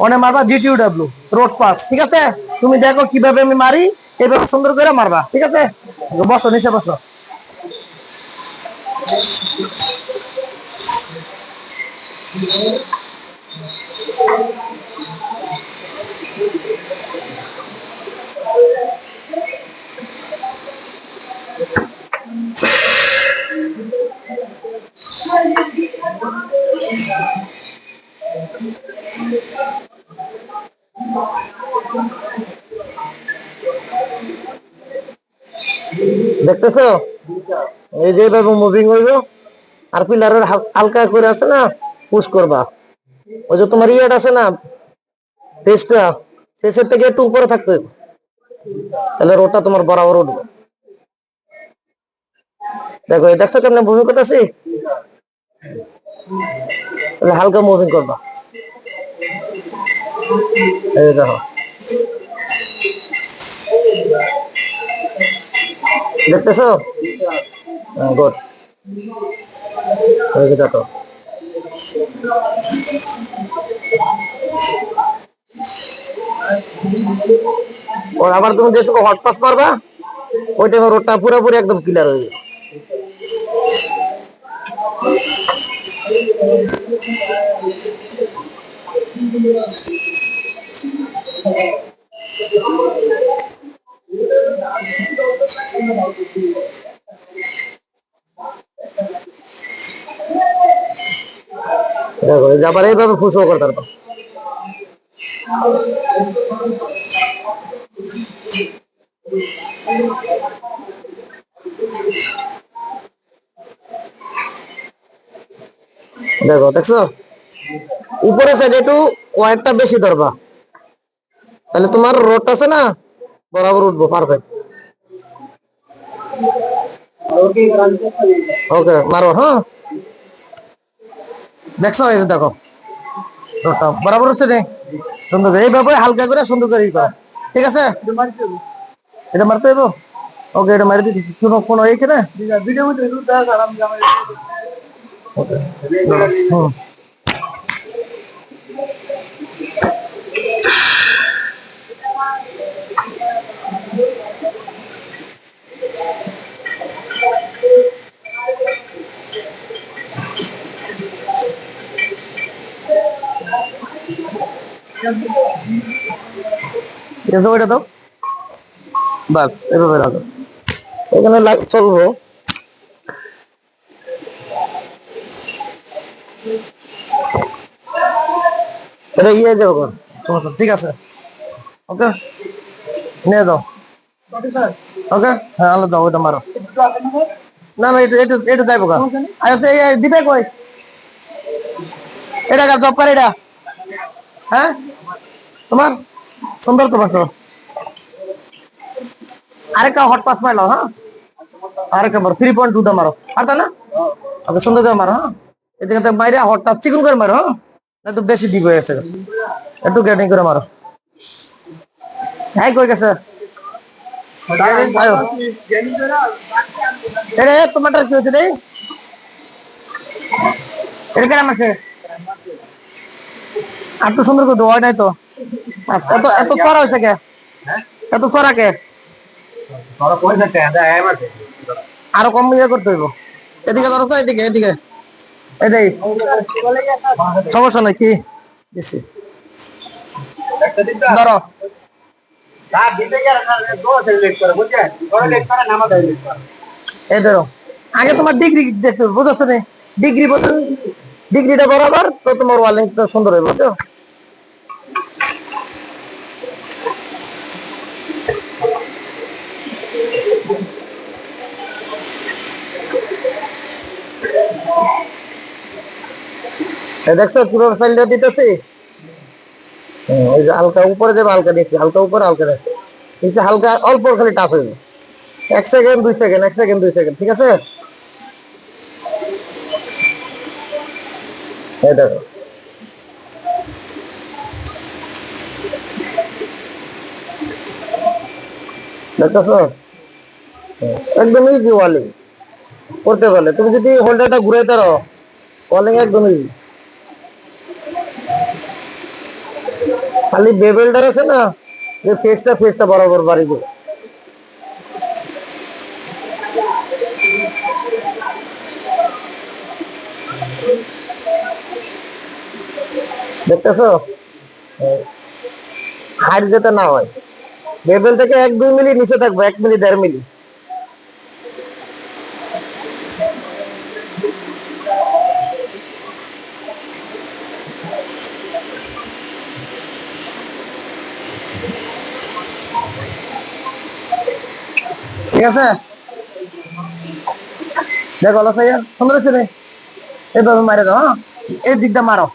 One মারবা জিটিউ W road pass ঠিক আছে? তুমি দেখো কীভাবে আমি মারি এভাবে সুন্দর করে মারবা, ঠিক আছে? বসো, নিচে বসো। দেখতেছো? এই যে এভাবে মুভিং হইব, আর পিলারের হালকা করে আছে না পুশ করবা। ওই যে তোমার ইয়েট আছে না পেস্টটা শেষের থেকে একটু উপরে থাকতে তাহলে রোডটা তোমার বরাবর উঠবে। দেখো, এই দেখছ কেমন মুভিং করতেছি? তাহলে হালকা মুভিং করবা। এই দেখো। দেখতেছো? গুড দেখো। ওর আবার তুমি যে সময় হট পাস মারবা ওই টাইমে রোডটা পুরোপুরি একদম ক্লিয়ার হয়ে যাবে। যে আবার এইভাবে ফুসো করতে পারবা দেখো দেখছ উপরে সাইডে একটু ওয়ারটা বেশি ধরবা তাহলে তোমার রোড আছে না বরাবর উঠবো পারফেক্ট ওকে মারো হ্যাঁ দেখছ এই যে দেখো। রোডটা বরাবর হচ্ছে রে সুন্দর এইভাবে হালকা করে সুন্দর করে ই করা। ঠিক আছে? এটা মারতে দেবো? ওকে এটা মারি দিচ্ছি। কোনো কোনো এইখানে ওকে এটা ওইটা তো বাস, এভাবে রাখো। এখানে চলবো। এটা ইয়ে দেবো সমস্যা ঠিক আছে। ওকে? নিয়ে দাও ওকে? হ্যাঁ আলো দাও ওইটা মারো। না না, এটা এটা এটা দেবো গা। আচ্ছা দিবে কই? এটা জব করে এটা। হ্যাঁ? তোমার সুন্দর তো বাসো আরেকটা হট পাস মারলো হ্যাঁ? আরেকটা মারো থ্রি পয়েন্ট টু দা মারো। পারতা না? ওকে সুন্দর করে মারো হ্যাঁ? এদিকে বাইরে হট টাচ চিকুন করে মারো হ্যাঁ? না তো বেশি ডিপ হয়ে গেছে। একটু গ্যাটিং করে মারো। হ্যাঁ কই গেছে? আর তো সুন্দর করে ধোয়া নাই তো। এত এত পড়া হয়েছে কে? এত পড়া কে? আরও কম ইয়ে করতে হইব। এদিকে ধরো তো এদিকে এদিকে। এটাই সমস্যা নাই কি? বেশি ধরো। এই ধরো। আগে তোমার ডিগ্রি দেখতে বুঝছ ডিগ্রি ডিগ্রিটা বরাবর তো তোমার ওয়ালিংটা সুন্দর হবে বুঝছ? দেখছ কীভাবে ফাইলটা দিতেছি। ওই যে হালকা উপরে দেবে হালকা দেখছি, হালকা উপরে, হালকা দেখছি কিন্তু হালকা, অল্প খালি টাফ হইবে এক সেকেন্ড দুই সেকেন্ড এক সেকেন্ড দুই সেকেন্ড ঠিক আছে? এই দেখো। দেখতেছো? একদম ইজি ওয়ালিং করতে পারলে। তুমি যদি হোল্ডারটা ঘুরাইতে রো ওয়ালিং একদম ইজি খালি বেবেলটার আছে না, যে ফেসটা ফেসটা বরাবর বাড়ি দেবে দেখতেছো? হাইট যাতে না হয়। বেবেল থেকে এক দুই মিলি নিচে থাকব, এক মিলি দেড় মিলি। ঠিক আছে? দেখো আলো সাইয়া সুন্দর আছে রে। এইভাবে মারে দাও হ্যাঁ? এই দিকটা মারো।